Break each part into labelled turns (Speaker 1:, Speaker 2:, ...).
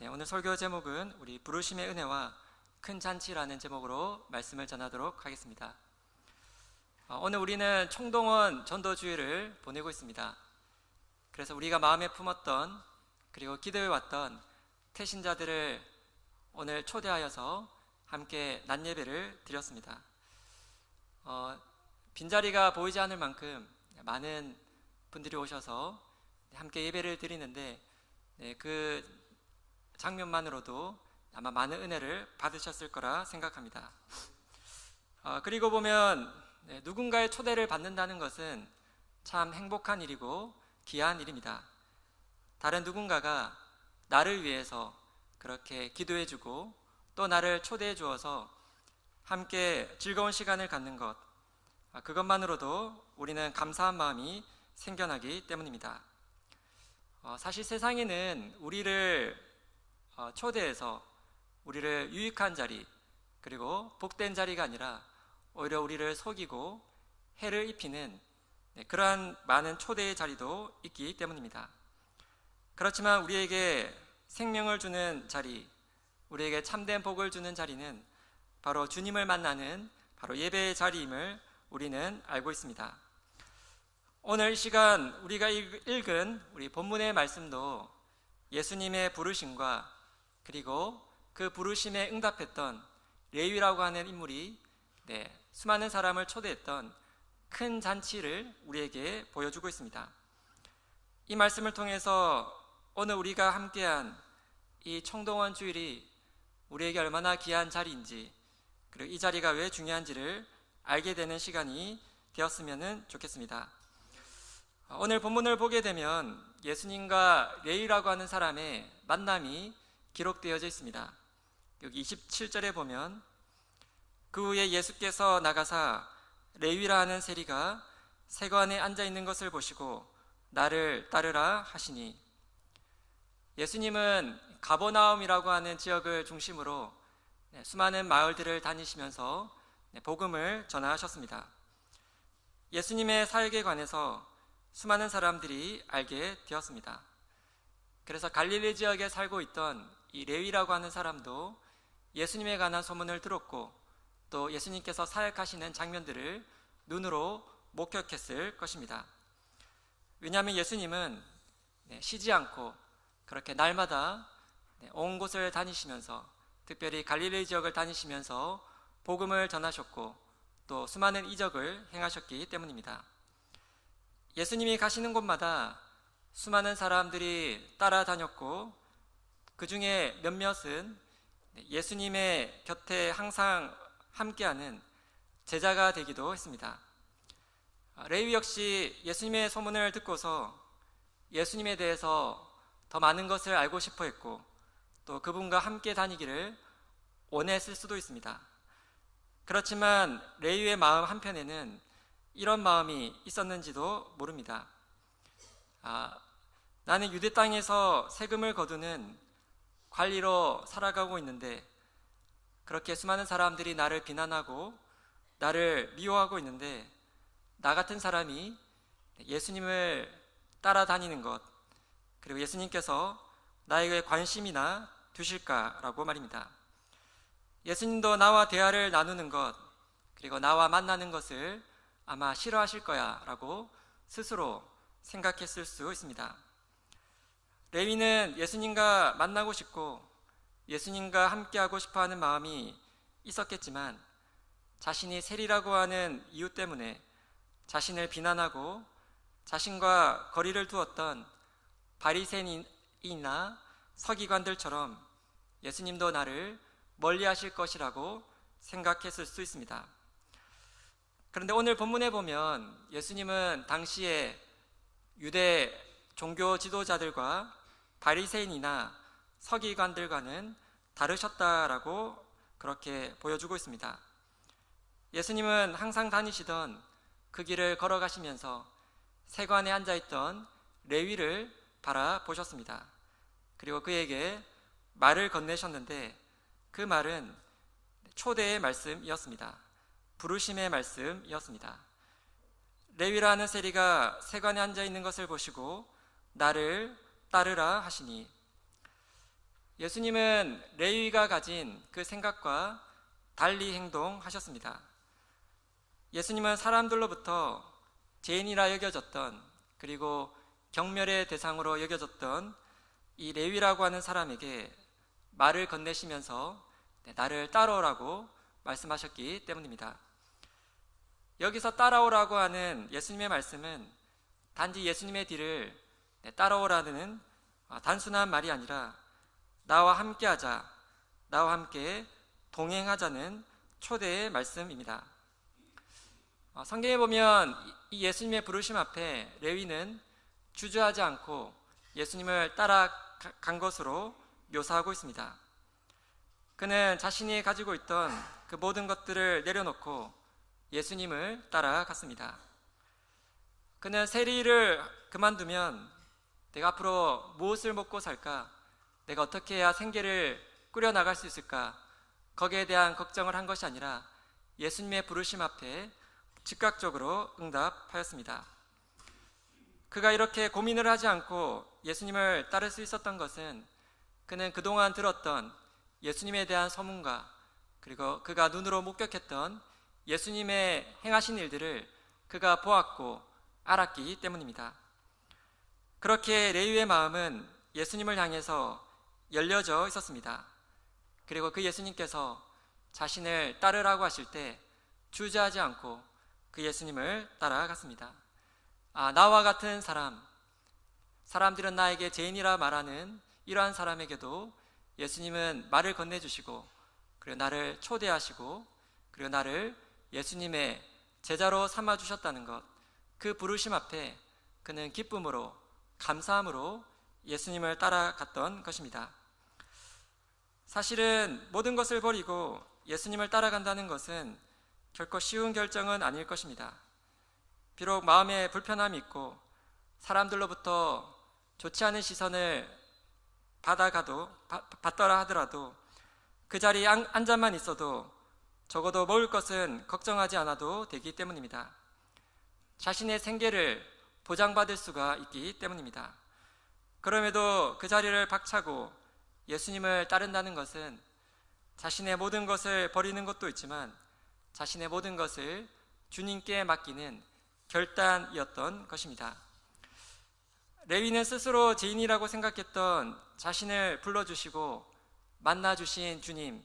Speaker 1: 네, 오늘 설교 제목은 우리 부르심의 은혜와 큰 잔치라는 제목으로 말씀을 전하도록 하겠습니다. 어, 오늘 우리는 총동원 전도주의를 보내고 있습니다. 그래서 우리가 마음에 품었던 그리고 기도해 왔던 태신자들을 오늘 초대하여서 함께 낮 예배를 드렸습니다. 어, 빈자리가 보이지 않을 만큼 많은 분들이 오셔서 함께 예배를 드리는데 네, 그 장면만으로도 아마 많은 은혜를 받으셨을 거라 생각합니다. 어, 그리고 보면 네, 누군가의 초대를 받는다는 것은 참 행복한 일이고 귀한 일입니다. 다른 누군가가 나를 위해서 그렇게 기도해주고 또 나를 초대해 주어서 함께 즐거운 시간을 갖는 것, 아, 그것만으로도 우리는 감사한 마음이 생겨나기 때문입니다. 어, 사실 세상에는 우리를 어, 초대해서 우리를 유익한 자리 그리고 복된 자리가 아니라 오히려 우리를 속이고 해를 입히는 네, 그러한 많은 초대의 자리도 있기 때문입니다. 그렇지만 우리에게 생명을 주는 자리, 우리에게 참된 복을 주는 자리는 바로 주님을 만나는 바로 예배의 자리임을 우리는 알고 있습니다. 오늘 이 시간 우리가 읽- 읽은 우리 본문의 말씀도 예수님의 부르심과 그리고 그 부르심에 응답했던 레위라고 하는 인물이 네, 수많은 사람을 초대했던 큰 잔치를 우리에게 보여주고 있습니다. 이 말씀을 통해서 오늘 우리가 함께한 이 청동원 주일이 우리에게 얼마나 귀한 자리인지 그리고 이 자리가 왜 중요한지를 알게 되는 시간이 되었으면 좋겠습니다. 오늘 본문을 보게 되면 예수님과 레이라고 하는 사람의 만남이 기록되어져 있습니다. 여기 27절에 보면 그 후에 예수께서 나가사 레위라 하는 세리가 세관에 앉아 있는 것을 보시고 나를 따르라 하시니 예수님은 가버나움이라고 하는 지역을 중심으로 네, 수많은 마을들을 다니시면서 네, 복음을 전하셨습니다. 예수님의 사역에 관해서 수많은 사람들이 알게 되었습니다. 그래서 갈릴리 지역에 살고 있던 이 레위라고 하는 사람도 예수님에 관한 소문을 들었고 또 예수님께서 사역하시는 장면들을 눈으로 목격했을 것입니다. 왜냐하면 예수님은 네, 쉬지 않고 그렇게 날마다 네, 온 곳을 다니시면서 특별히 갈릴리 지역을 다니시면서 복음을 전하셨고 또 수많은 이적을 행하셨기 때문입니다. 예수님이 가시는 곳마다 수많은 사람들이 따라다녔고 그 중에 몇몇은 예수님의 곁에 항상 함께하는 제자가 되기도 했습니다. 레위 역시 예수님의 소문을 듣고서 예수님에 대해서 더 많은 것을 알고 싶어 했고 또 그분과 함께 다니기를 원했을 수도 있습니다. 그렇지만 레위의 마음 한편에는 이런 마음이 있었는지도 모릅니다. 아, 나는 유대 땅에서 세금을 거두는 관리로 살아가고 있는데 그렇게 수많은 사람들이 나를 비난하고 나를 미워하고 있는데 나 같은 사람이 예수님을 따라다니는 것 그리고 예수님께서 나에게 관심이나 두실까라고 말입니다. 예수님도 나와 대화를 나누는 것 그리고 나와 만나는 것을 아마 싫어하실 거야라고 스스로 생각했을 수 있습니다. 레위는 예수님과 만나고 싶고 예수님과 함께하고 싶어 하는 마음이 있었겠지만 자신이 세리라고 하는 이유 때문에 자신을 비난하고 자신과 거리를 두었던 바리새인이나 서기관들처럼 예수님도 나를 멀리 하실 것이라고 생각했을 수 있습니다. 그런데 오늘 본문에 보면 예수님은 당시에 유대 종교 지도자들과 바리새인이나 서기관들과는 다르셨다라고 그렇게 보여주고 있습니다. 예수님은 항상 다니시던 그 길을 걸어가시면서 세관에 앉아 있던 레위를 바라보셨습니다. 그리고 그에게 말을 건네셨는데 그 말은 초대의 말씀이었습니다. 부르심의 말씀이었습니다. 레위라는 세리가 세관에 앉아 있는 것을 보시고 나를 따르라 하시니 예수님은 레위가 가진 그 생각과 달리 행동하셨습니다. 예수님은 사람들로부터 죄인이라 여겨졌던 그리고 경멸의 대상으로 여겨졌던 이 레위라고 하는 사람에게 말을 건네시면서 네, 나를 따라오라고 말씀하셨기 때문입니다. 여기서 따라오라고 하는 예수님의 말씀은 단지 예수님의 뒤를 네, 따라오라는 아, 단순한 말이 아니라 나와 함께하자, 나와 함께 동행하자는 초대의 말씀입니다. 어, 성경에 보면 이 예수님의 부르심 앞에 레위는 주저하지 않고 예수님을 따라간 것으로 묘사하고 있습니다. 그는 자신이 가지고 있던 그 모든 것들을 내려놓고 예수님을 따라갔습니다. 그는 세리를 그만두면 내가 앞으로 무엇을 먹고 살까? 내가 어떻게 해야 생계를 꾸려나갈 수 있을까? 거기에 대한 걱정을 한 것이 아니라 예수님의 부르심 앞에 즉각적으로 응답하였습니다. 그가 이렇게 고민을 하지 않고 예수님을 따를 수 있었던 것은 그는 그동안 들었던 예수님에 대한 소문과 그리고 그가 눈으로 목격했던 예수님의 행하신 일들을 그가 보았고 알았기 때문입니다. 그렇게 레위의 마음은 예수님을 향해서 열려져 있었습니다. 그리고 그 예수님께서 자신을 따르라고 하실 때 주저하지 않고 그 예수님을 따라갔습니다. 아, 나와 같은 사람, 사람들은 나에게 죄인이라 말하는 이러한 사람에게도 예수님은 말을 건네주시고, 그리고 나를 초대하시고, 그리고 나를 예수님의 제자로 삼아주셨다는 것, 그 부르심 앞에 그는 기쁨으로, 감사함으로 예수님을 따라갔던 것입니다. 사실은 모든 것을 버리고 예수님을 따라간다는 것은 결코 쉬운 결정은 아닐 것입니다. 비록 마음에 불편함이 있고 사람들로부터 좋지 않은 시선을 받아가도 받더라 하더라도 그 자리에 앉아만 있어도 적어도 먹을 것은 걱정하지 않아도 되기 때문입니다. 자신의 생계를 보장받을 수가 있기 때문입니다. 그럼에도 그 자리를 박차고 예수님을 따른다는 것은 자신의 모든 것을 버리는 것도 있지만 자신의 모든 것을 주님께 맡기는 결단이었던 것입니다. 레위는 스스로 죄인이라고 생각했던 자신을 불러주시고 만나주신 주님,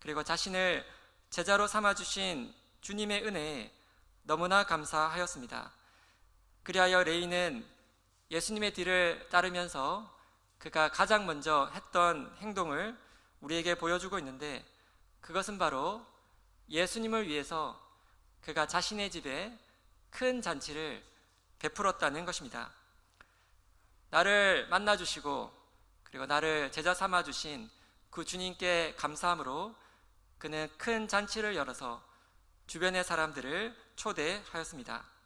Speaker 1: 그리고 자신을 제자로 삼아주신 주님의 은혜에 너무나 감사하였습니다. 그리하여 레이는 예수님의 뒤를 따르면서 그가 가장 먼저 했던 행동을 우리에게 보여주고 있는데 그것은 바로 예수님을 위해서 그가 자신의 집에 큰 잔치를 베풀었다는 것입니다. 나를 만나주시고 그리고 나를 제자 삼아주신 그 주님께 감사함으로 그는 큰 잔치를 열어서 주변의 사람들을 초대하였습니다.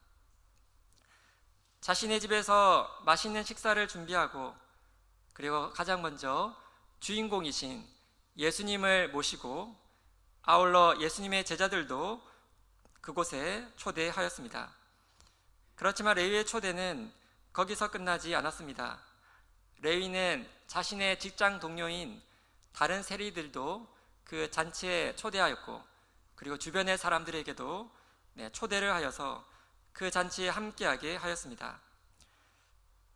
Speaker 1: 자신의 집에서 맛있는 식사를 준비하고 그리고 가장 먼저 주인공이신 예수님을 모시고 아울러 예수님의 제자들도 그곳에 초대하였습니다. 그렇지만 레위의 초대는 거기서 끝나지 않았습니다. 레위는 자신의 직장 동료인 다른 세리들도 그 잔치에 초대하였고 그리고 주변의 사람들에게도 네, 초대를 하여서 그 잔치에 함께하게 하였습니다.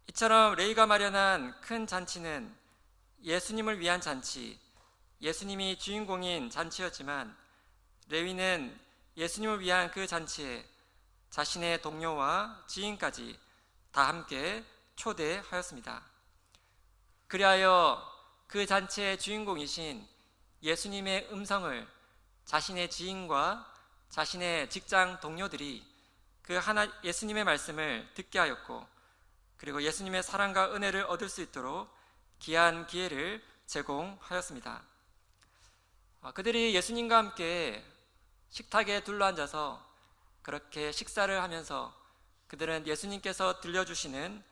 Speaker 1: 이처럼 레이가 마련한 큰 잔치는 예수님을 위한 잔치, 예수님이 주인공인 잔치였지만 레위는 예수님을 위한 그 잔치에 자신의 동료와 지인까지 다 함께 초대하였습니다. 그리하여 그 잔치의 주인공이신 예수님의 음성을 자신의 지인과 자신의 직장 동료들이 그 하나 예수님의 말씀을 듣게 하였고 그리고 예수님의 사랑과 은혜를 얻을 수 있도록 귀한 기회를 제공하였습니다. 아, 그들이 예수님과 함께 식탁에 둘러앉아서 그렇게 식사를 하면서 그들은 예수님께서 들려주시는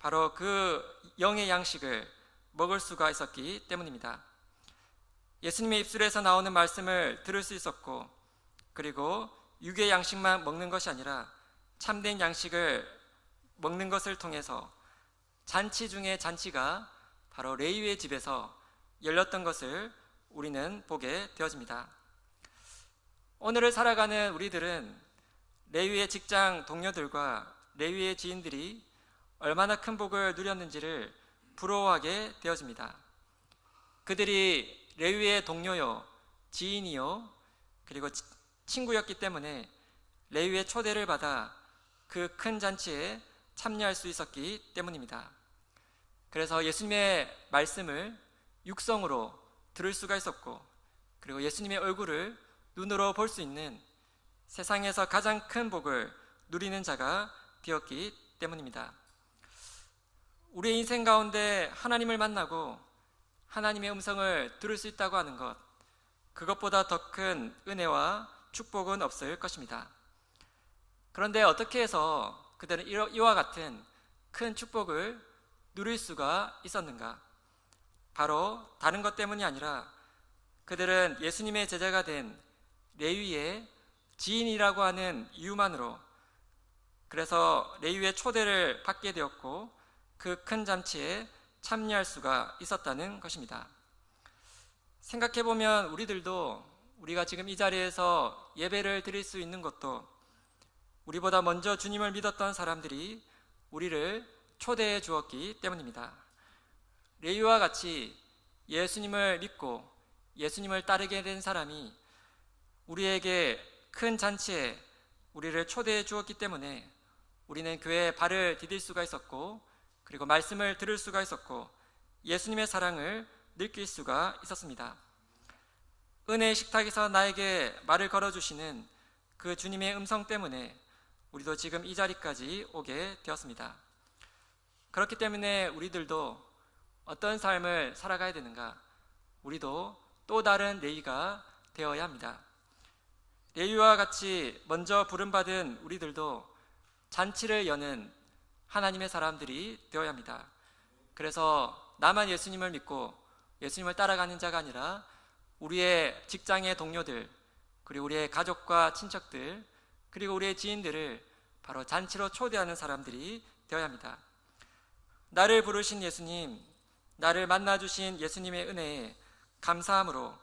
Speaker 1: 바로 그 영의 양식을 먹을 수가 있었기 때문입니다. 예수님의 입술에서 나오는 말씀을 들을 수 있었고, 그리고 육의 양식만 먹는 것이 아니라 참된 양식을 먹는 것을 통해서 잔치 중에 잔치가 바로 레이의 집에서 열렸던 것을 우리는 보게 되어집니다. 오늘을 살아가는 우리들은 레위의 직장 동료들과 레위의 지인들이 얼마나 큰 복을 누렸는지를 부러워하게 되어집니다. 그들이 레위의 동료요, 지인이요, 그리고 치- 친구였기 때문에 레위의 초대를 받아 그 큰 잔치에 참여할 수 있었기 때문입니다. 그래서 예수님의 말씀을 육성으로 들을 수가 있었고, 그리고 예수님의 얼굴을 눈으로 볼 수 있는 세상에서 가장 큰 복을 누리는 자가 되었기 때문입니다. 우리의 인생 가운데 하나님을 만나고 하나님의 음성을 들을 수 있다고 하는 것, 그것보다 더 큰 은혜와 축복은 없을 것입니다. 그런데 어떻게 해서 그들은 이와 같은 큰 축복을 누릴 수가 있었는가? 바로 다른 것 때문이 아니라 그들은 예수님의 제자가 된 레위의 지인이라고 하는 이유만으로 그래서 레위의 초대를 받게 되었고 그 큰 잔치에 참여할 수가 있었다는 것입니다. 생각해 보면 우리들도 우리가 지금 이 자리에서 예배를 드릴 수 있는 것도 우리보다 먼저 주님을 믿었던 사람들이 우리를 초대해 주었기 때문입니다. 레위와 같이 예수님을 믿고 예수님을 따르게 된 사람이 우리에게 큰 잔치에 우리를 초대해 주었기 때문에 우리는 교회에 발을 디딜 수가 있었고 그리고 말씀을 들을 수가 있었고 예수님의 사랑을 느낄 수가 있었습니다. 은혜의 식탁에서 나에게 말을 걸어주시는 그 주님의 음성 때문에 우리도 지금 이 자리까지 오게 되었습니다. 그렇기 때문에 우리들도 어떤 삶을 살아가야 되는가? 우리도 또 다른 레이가 되어야 합니다. 레이와 같이 먼저 부름받은 우리들도 잔치를 여는 하나님의 사람들이 되어야 합니다. 그래서 나만 예수님을 믿고 예수님을 따라가는 자가 아니라 우리의 직장의 동료들, 그리고 우리의 가족과 친척들, 그리고 우리의 지인들을 바로 잔치로 초대하는 사람들이 되어야 합니다. 나를 부르신 예수님, 나를 만나주신 예수님의 은혜에 감사함으로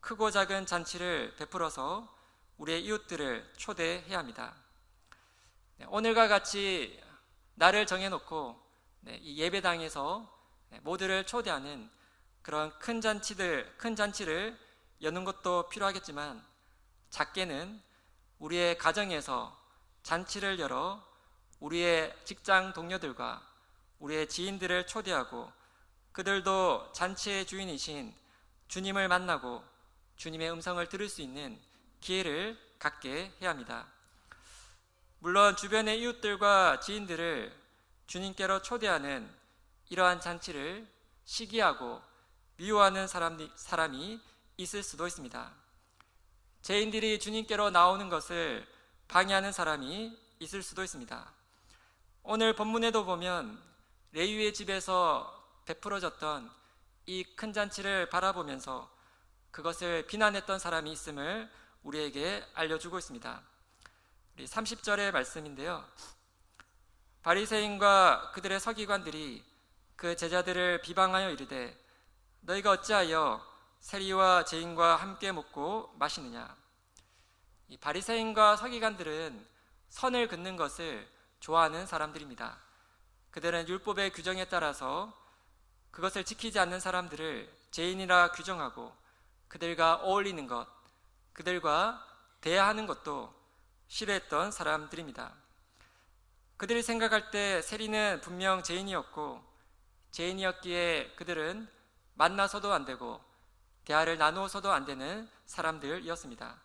Speaker 1: 크고 작은 잔치를 베풀어서 우리의 이웃들을 초대해야 합니다. 네, 오늘과 같이 나를 정해놓고 네, 이 예배당에서 네, 모두를 초대하는 그런 큰 잔치들, 큰 잔치를 여는 것도 필요하겠지만 작게는 우리의 가정에서 잔치를 열어 우리의 직장 동료들과 우리의 지인들을 초대하고 그들도 잔치의 주인이신 주님을 만나고 주님의 음성을 들을 수 있는 기회를 갖게 해야 합니다. 물론 주변의 이웃들과 지인들을 주님께로 초대하는 이러한 잔치를 시기하고 미워하는 사람이, 있을 수도 있습니다. 죄인들이 주님께로 나오는 것을 방해하는 사람이 있을 수도 있습니다. 오늘 본문에도 보면 레위의 집에서 베풀어졌던 이 큰 잔치를 바라보면서 그것을 비난했던 사람이 있음을 우리에게 알려주고 있습니다. 우리 30절의 말씀인데요. 바리새인과 그들의 서기관들이 그 제자들을 비방하여 이르되 너희가 어찌하여 세리와 죄인과 함께 먹고 마시느냐? 이 바리새인과 서기관들은 선을 긋는 것을 좋아하는 사람들입니다. 그들은 율법의 규정에 따라서 그것을 지키지 않는 사람들을 죄인이라 규정하고 그들과 어울리는 것, 그들과 대화하는 것도 싫어했던 사람들입니다. 그들이 생각할 때 세리는 분명 죄인이었고 죄인이었기에 그들은 만나서도 안 되고 대화를 나누어서도 안 되는 사람들이었습니다.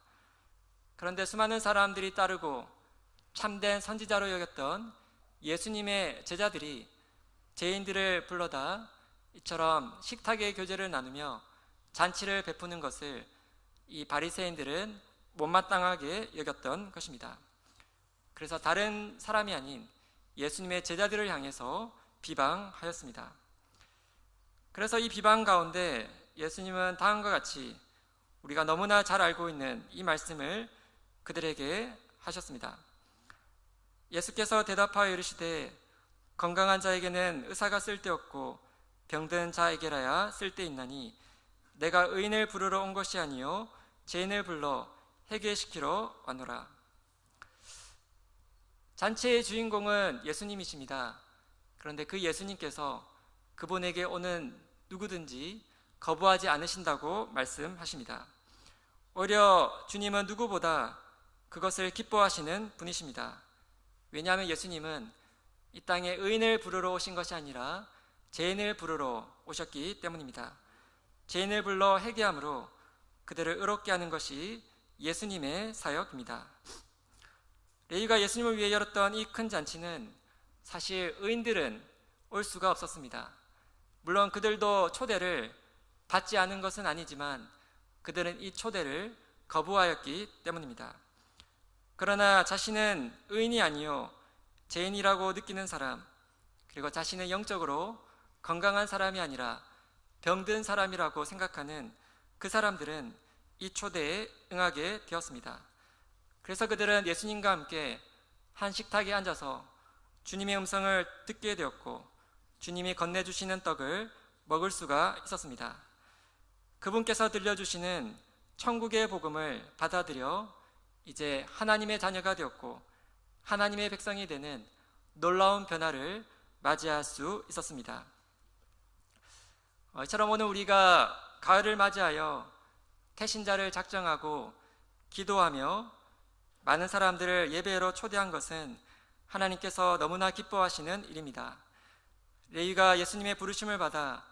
Speaker 1: 그런데 수많은 사람들이 따르고 참된 선지자로 여겼던 예수님의 제자들이 죄인들을 불러다 이처럼 식탁의 교제를 나누며 잔치를 베푸는 것을 이 바리새인들은 못마땅하게 여겼던 것입니다. 그래서 다른 사람이 아닌 예수님의 제자들을 향해서 비방하였습니다. 그래서 이 비방 가운데 예수님은 다음과 같이 우리가 너무나 잘 알고 있는 이 말씀을 그들에게 하셨습니다. 예수께서 대답하여 이르시되 건강한 자에게는 의사가 쓸데없고 병든 자에게라야 쓸데있나니 내가 의인을 부르러 온 것이 아니요 죄인을 불러 회개시키러 왔노라. 잔치의 주인공은 예수님이십니다. 그런데 그 예수님께서 그분에게 오는 누구든지 거부하지 않으신다고 말씀하십니다. 오히려 주님은 누구보다 그것을 기뻐하시는 분이십니다. 왜냐하면 예수님은 이 땅에 의인을 부르러 오신 것이 아니라 죄인을 부르러 오셨기 때문입니다. 죄인을 불러 회개함으로 그들을 의롭게 하는 것이 예수님의 사역입니다. 레위가 예수님을 위해 열었던 이 큰 잔치는 사실 의인들은 올 수가 없었습니다. 물론 그들도 초대를 받지 않은 것은 아니지만 그들은 이 초대를 거부하였기 때문입니다. 그러나 자신은 의인이 아니요 죄인이라고 느끼는 사람 그리고 자신은 영적으로 건강한 사람이 아니라 병든 사람이라고 생각하는 그 사람들은 이 초대에 응하게 되었습니다. 그래서 그들은 예수님과 함께 한 식탁에 앉아서 주님의 음성을 듣게 되었고 주님이 건네주시는 떡을 먹을 수가 있었습니다. 그분께서 들려주시는 천국의 복음을 받아들여 이제 하나님의 자녀가 되었고 하나님의 백성이 되는 놀라운 변화를 맞이할 수 있었습니다. 어, 이처럼 오늘 우리가 가을을 맞이하여 태신자를 작정하고 기도하며 많은 사람들을 예배로 초대한 것은 하나님께서 너무나 기뻐하시는 일입니다. 레위가 예수님의 부르심을 받아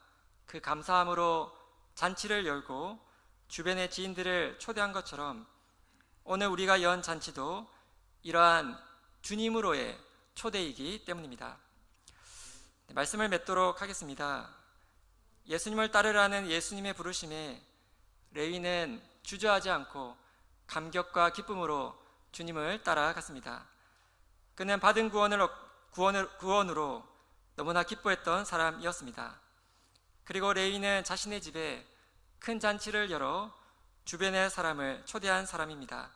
Speaker 1: 그 감사함으로 잔치를 열고 주변의 지인들을 초대한 것처럼 오늘 우리가 연 잔치도 이러한 주님으로의 초대이기 때문입니다. 네, 말씀을 맺도록 하겠습니다. 예수님을 따르라는 예수님의 부르심에 레위는 주저하지 않고 감격과 기쁨으로 주님을 따라갔습니다. 그는 받은 구원을, 구원을, 구원으로 너무나 기뻐했던 사람이었습니다. 그리고 레위는 자신의 집에 큰 잔치를 열어 주변의 사람을 초대한 사람입니다.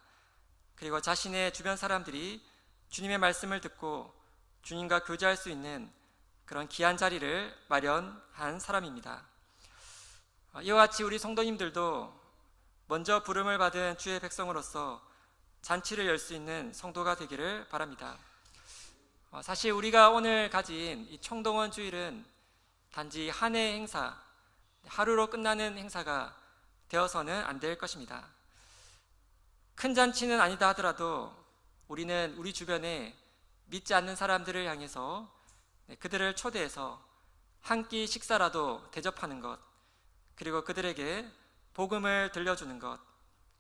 Speaker 1: 그리고 자신의 주변 사람들이 주님의 말씀을 듣고 주님과 교제할 수 있는 그런 귀한 자리를 마련한 사람입니다. 어, 이와 같이 우리 성도님들도 먼저 부름을 받은 주의 백성으로서 잔치를 열 수 있는 성도가 되기를 바랍니다. 어, 사실 우리가 오늘 가진 이 총동원 주일은 단지 한 해 행사, 하루로 끝나는 행사가 되어서는 안 될 것입니다. 큰 잔치는 아니다 하더라도 우리는 우리 주변에 믿지 않는 사람들을 향해서 네, 그들을 초대해서 한 끼 식사라도 대접하는 것, 그리고 그들에게 복음을 들려주는 것,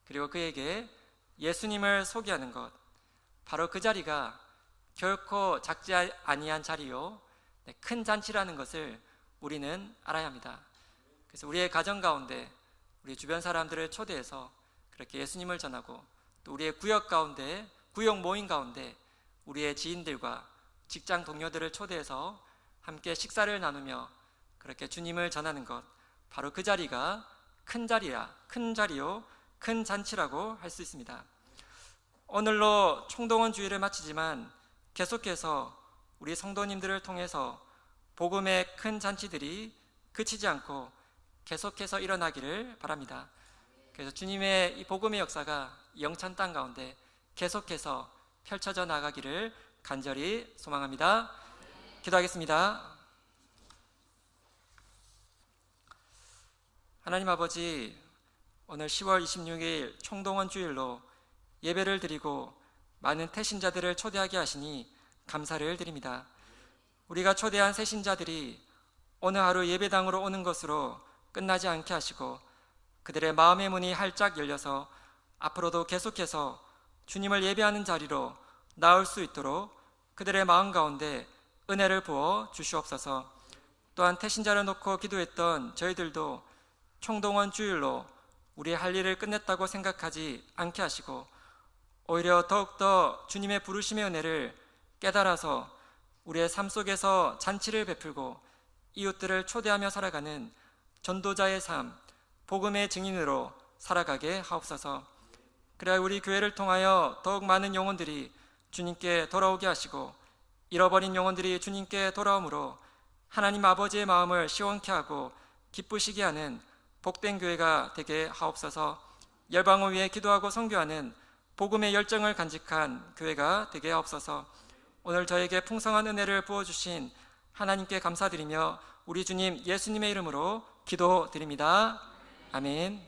Speaker 1: 그리고 그에게 예수님을 소개하는 것, 바로 그 자리가 결코 작지 아니한 자리요, 네, 큰 잔치라는 것을 우리는 알아야 합니다. 그래서 우리의 가정 가운데 우리 주변 사람들을 초대해서 그렇게 예수님을 전하고 또 우리의 구역 가운데 구역 모임 가운데 우리의 지인들과 직장 동료들을 초대해서 함께 식사를 나누며 그렇게 주님을 전하는 것 바로 그 자리가 큰 자리야 큰 자리요 큰 잔치라고 할 수 있습니다. 오늘로 총동원 주의를 마치지만 계속해서 우리 성도님들을 통해서 복음의 큰 잔치들이 그치지 않고 계속해서 일어나기를 바랍니다. 그래서 주님의 이 복음의 역사가 영천 땅 가운데 계속해서 펼쳐져 나가기를 간절히 소망합니다. 기도하겠습니다. 하나님 아버지, 오늘 10월 26일 총동원 주일로 예배를 드리고 많은 태신자들을 초대하게 하시니 감사를 드립니다. 우리가 초대한 새신자들이 오늘 하루 예배당으로 오는 것으로 끝나지 않게 하시고 그들의 마음의 문이 활짝 열려서 앞으로도 계속해서 주님을 예배하는 자리로 나올 수 있도록 그들의 마음 가운데 은혜를 부어 주시옵소서. 또한 태신자를 놓고 기도했던 저희들도 총동원 주일로 우리의 할 일을 끝냈다고 생각하지 않게 하시고 오히려 더욱더 주님의 부르심의 은혜를 깨달아서 우리의 삶 속에서 잔치를 베풀고 이웃들을 초대하며 살아가는 전도자의 삶, 복음의 증인으로 살아가게 하옵소서. 그래야 우리 교회를 통하여 더욱 많은 영혼들이 주님께 돌아오게 하시고 잃어버린 영혼들이 주님께 돌아오므로 하나님 아버지의 마음을 시원케 하고 기쁘시게 하는 복된 교회가 되게 하옵소서. 열방을 위해 기도하고 선교하는 복음의 열정을 간직한 교회가 되게 하옵소서. 오늘 저에게 풍성한 은혜를 부어 주신 하나님께 감사드리며 우리 주님 예수님의 이름으로 기도드립니다. 아멘.